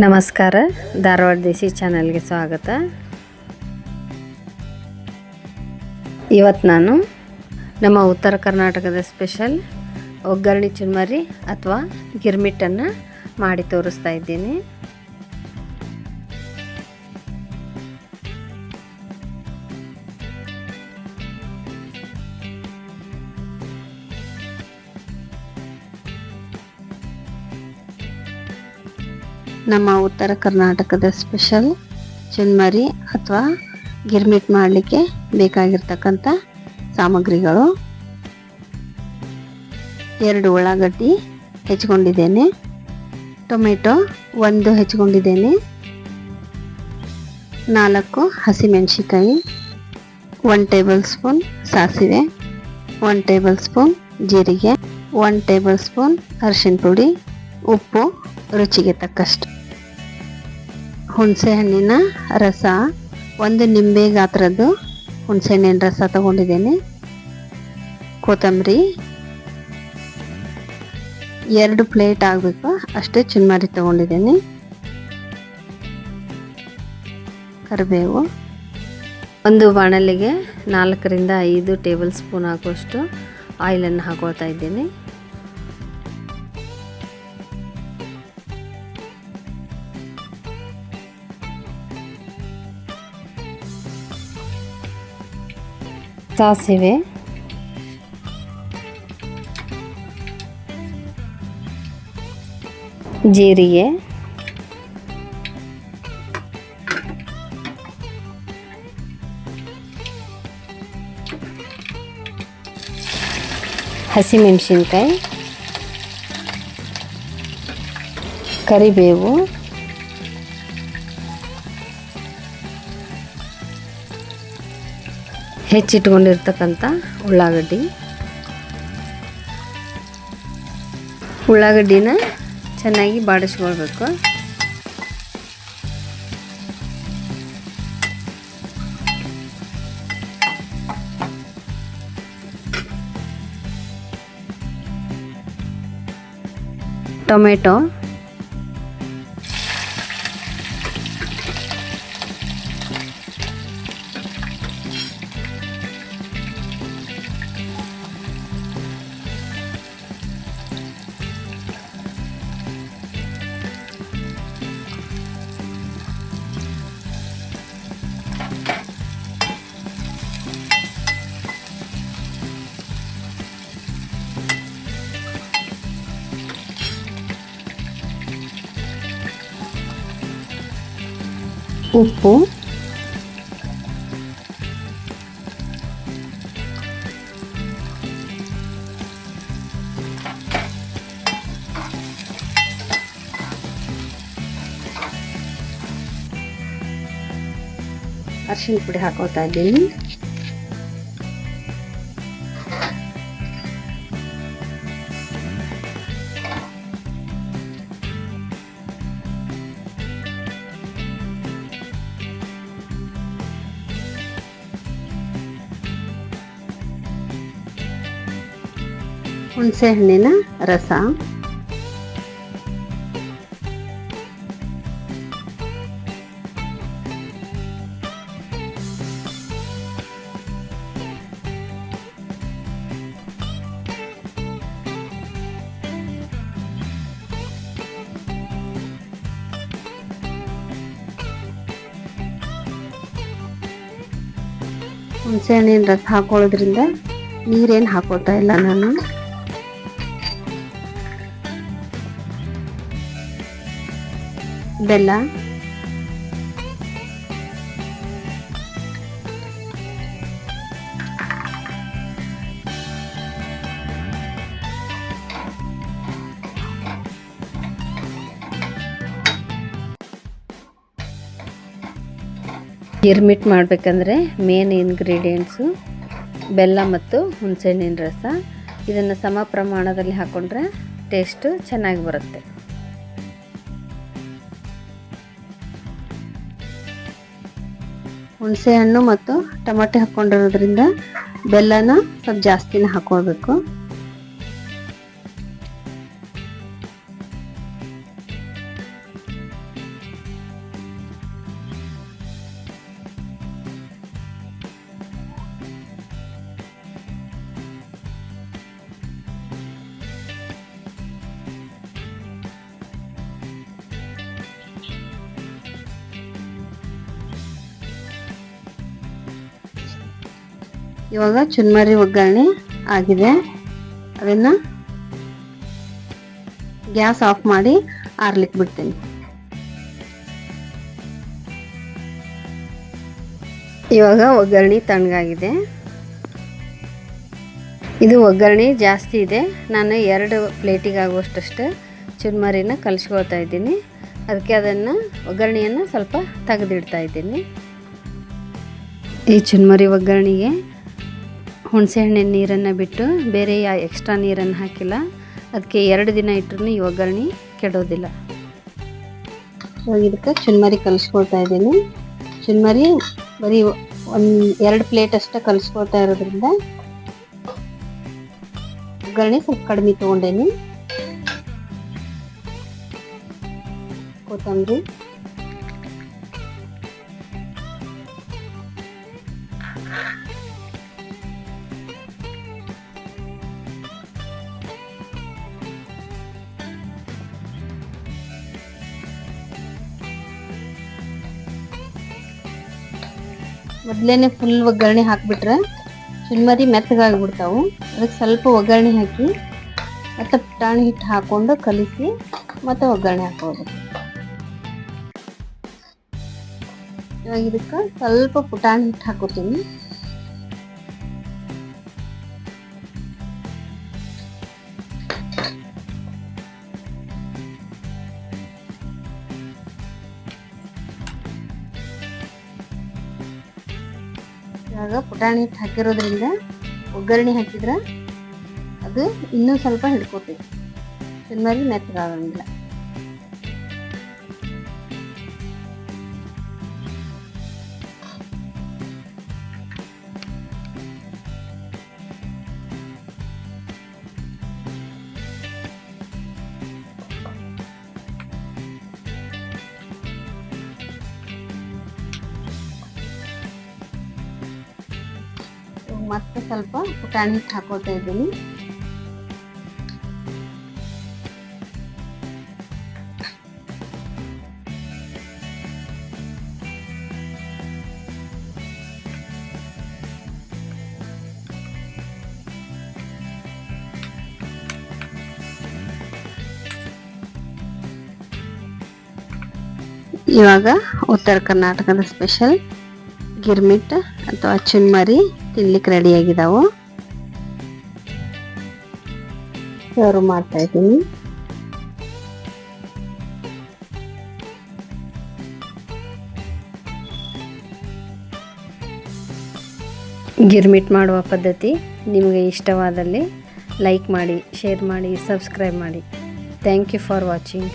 ನಮಸ್ಕಾರ, ಧಾರವಾಡ ದೇಸಿ ಚಾನಲ್ಗೆ ಸ್ವಾಗತ. ಇವತ್ತು ನಾನು ನಮ್ಮ ಉತ್ತರ ಕರ್ನಾಟಕದ ಸ್ಪೆಷಲ್ ಒಗ್ಗರಣೆ ಚುರ್ಮರಿ ಅಥವಾ ಗಿರ್ಮಿಟ್ಟನ್ನು ಮಾಡಿ ತೋರಿಸ್ತಾ ಇದ್ದೀನಿ. ನಮ್ಮ ಉತ್ತರ ಕರ್ನಾಟಕದ ಸ್ಪೆಷಲ್ ಚುನ್ಮರಿ ಅಥವಾ ಗಿರ್ಮಿಟ್ ಮಾಡಲಿಕ್ಕೆ ಬೇಕಾಗಿರ್ತಕ್ಕಂಥ ಸಾಮಗ್ರಿಗಳು. ಎರಡು ಉಳ್ಳಾಗಡ್ಡಿ ಹೆಚ್ಕೊಂಡಿದ್ದೇನೆ. ಟೊಮೆಟೊ ಒಂದು ಹೆಚ್ಕೊಂಡಿದ್ದೇನೆ. ನಾಲ್ಕು ಹಸಿಮೆಣಸಿಕಾಯಿ ಒನ್ ಟೇಬಲ್ ಸ್ಪೂನ್ ಸಾಸಿವೆ ಒನ್ ಟೇಬಲ್ ಸ್ಪೂನ್ ಜೀರಿಗೆ ಒನ್ ಟೇಬಲ್ ಸ್ಪೂನ್ ಅರಿಶಿನ ಪುಡಿ, ಉಪ್ಪು ರುಚಿಗೆ ತಕ್ಕಷ್ಟು. ಹುಣಸೆ ಹಣ್ಣಿನ ರಸ, ಒಂದು ನಿಂಬೆ ಗಾತ್ರದ್ದು ಹುಣಸೆ ಹಣ್ಣಿನ ರಸ ತಗೊಂಡಿದ್ದೇನೆ. ಕೊತ್ತಂಬರಿ, ಎರಡು ಪ್ಲೇಟ್ ಆಗಬೇಕು, ಅಷ್ಟೇ ಚುನ್ಮಾರಿ ತಗೊಂಡಿದ್ದೇನೆ. ಕರಿಬೇವು, ಒಂದು ಬಾಣಲಿಗೆ ನಾಲ್ಕರಿಂದ ಐದು ಟೇಬಲ್ ಸ್ಪೂನ್ ಹಾಕುವಷ್ಟು ಆಯಿಲನ್ನು ಹಾಕೊಳ್ತಾ ಇದ್ದೀನಿ. ಸಾಸಿವೆ ಜೀರಿಗೆ ಹಸಿಮೆಣಸಿನ್ಕಾಯಿ ಕರಿಬೇವು ಹೆಚ್ಚಿಟ್ಕೊಂಡಿರ್ತಕ್ಕಂಥ ಉಳ್ಳಾಗಡ್ಡಿ. ಉಳ್ಳಾಗಡ್ಡಿನ ಚೆನ್ನಾಗಿ ಬಾಡಿಸ್ಕೊಳ್ಬೇಕು. ಟೊಮೆಟೊ ಉಪ್ಪು ಅರಿಶಿನ ಪುಡಿ ಹಾಕೋತಾ ಇದ್ದೀನಿ ಹುಣಸೆ ಹಣ್ಣಿನ ರಸ. ಹುಣಸೆ ಹಣ್ಣಿನ ರಸ ಹಾಕೊಳ್ಳೋದ್ರಿಂದ ನೀರೇನು ಹಾಕೋತಾ ಇಲ್ಲ ನಾನು? ಬೆಲ್ಲ. ಗಿರ್ಮಿಟ್ ಮಾಡಬೇಕಂದ್ರೆ ಮೇನ್ ಇಂಗ್ರೀಡಿಯೆಂಟ್ಸು ಬೆಲ್ಲ ಮತ್ತು ಹುಣಸೆಹಣ್ಣಿನ ರಸ. ಇದನ್ನು ಸಮ ಪ್ರಮಾಣದಲ್ಲಿ ಹಾಕ್ಕೊಂಡ್ರೆ ಟೇಸ್ಟು ಚೆನ್ನಾಗಿ ಬರುತ್ತೆ. ಹುಣಸೆ ಹಣ್ಣು ಮತ್ತು ಟೊಮೆಟೊ ಹಾಕ್ಕೊಂಡಿರೋದ್ರಿಂದ ಬೆಲ್ಲನ ಸ್ವಲ್ಪ ಜಾಸ್ತಿನೇ ಹಾಕೊಳ್ಬೇಕು ಇವಾಗ ಚುನ್ಮರಿ ಒಗ್ಗರಣೆ ಆಗಿದೆ. ಅದನ್ನು ಗ್ಯಾಸ್ ಆಫ್ ಮಾಡಿ ಆರ್ಲಿಕ್ಕೆ ಬಿಡ್ತೀನಿ. ಇವಾಗ ಒಗ್ಗರಣೆ ತಣ್ಣಗಾಗಿದೆ. ಇದು ಒಗ್ಗರಣೆ ಜಾಸ್ತಿ ಇದೆ. ನಾನು ಎರಡು ಪ್ಲೇಟಿಗೆ ಆಗುವಷ್ಟಷ್ಟು ಚುರ್ಮರಿನ ಕಲಿಸ್ಕೊಳ್ತಾ ಇದ್ದೀನಿ. ಅದಕ್ಕೆ ಅದನ್ನು ಒಗ್ಗರಣೆಯನ್ನು ಸ್ವಲ್ಪ ತೆಗೆದಿಡ್ತಾ ಇದ್ದೀನಿ. ಈ ಚುನ್ಮರಿ ಒಗ್ಗರಣೆಗೆ ಹುಣಸೆಹಣ್ಣಿನ ನೀರನ್ನು ಬಿಟ್ಟು ಬೇರೆ ಯಾ ಎಕ್ಸ್ಟ್ರಾ ನೀರನ್ನು ಹಾಕಿಲ್ಲ. ಅದಕ್ಕೆ ಎರಡು ದಿನ ಇಟ್ಟರು ಈ ಒಗ್ಗರಣೆ ಕೆಡೋದಿಲ್ಲ. ಇದಕ್ಕೆ ಚುನ್ಮರಿ ಕಲಿಸ್ಕೊಳ್ತಾ ಇದ್ದೀನಿ. ಚುನ್ಮರಿ ಬರೀ ಒಂದು ಎರಡು ಪ್ಲೇಟ್ ಅಷ್ಟೇ ಕಲಿಸ್ಕೊಳ್ತಾ ಇರೋದ್ರಿಂದ ಒಗ್ಗರಣೆ ಸ್ವಲ್ಪ ಕಡಿಮೆ ತೊಗೊಂಡೇನಿ. ಕೊತ್ತಂಬರಿ. ಮೊದಲೇನೆ ಫುಲ್ ಒಗ್ಗರಣೆ ಹಾಕ್ಬಿಟ್ರೆ ಚುನ್ಮರಿ ಮೆತ್ತಗಾಗ್ಬಿಡ್ತಾವು. ಅದಕ್ಕೆ ಸ್ವಲ್ಪ ಒಗ್ಗರಣೆ ಹಾಕಿ, ಮತ್ತೆ ಪುಟಾಣಿ ಹಿಟ್ಟು ಹಾಕೊಂಡು ಕಲಿಸಿ, ಮತ್ತೆ ಒಗ್ಗರಣೆ ಹಾಕೋದು ಇವಾಗ ಇದಕ್ಕೆ ಸ್ವಲ್ಪ ಪುಟಾಣಿ ಹಿಟ್ಟು ಹಾಕೋತೀನಿ ಇವಾಗ ಪುಟಾಣಿ ಹಿಟ್ಟು ಹಾಕಿರೋದ್ರಿಂದ ಒಗ್ಗರಣೆ ಹಾಕಿದ್ರೆ ಅದು ಇನ್ನೂ ಸ್ವಲ್ಪ ಹಿಡ್ಕೋತೈತಿ ಚೆನ್ನಾಗಿ ಮೆತ್ತಗಾಗಂಗಿಲ್ಲ. ಮತ್ತೆ ಸ್ವಲ್ಪ ಪುಟಾಣಿ ಹಾಕೋತಾ ಇದ್ದೀನಿ. ಇವಾಗ ಉತ್ತರ ಕರ್ನಾಟಕದ ಸ್ಪೆಷಲ್ ಗಿರ್ಮಿಟ್ ಅಥವಾ ಚುನ್ಮರಿ. ತಿನ್ಲಿಕ್ಕೆ ರೆಡಿ ಆಗಿದಾವು. ಸರ್ವ್ ಮಾಡ್ತಾ ಇದ್ದೀನಿ. ಗಿರ್ಮಿಟ್ ಮಾಡುವ ಪದ್ಧತಿ ನಿಮಗೆ ಇಷ್ಟವಾದಲ್ಲಿ ಲೈಕ್ ಮಾಡಿ ಶೇರ್ ಮಾಡಿ ಸಬ್ಸ್ಕ್ರೈಬ್ ಮಾಡಿ. Thank you for watching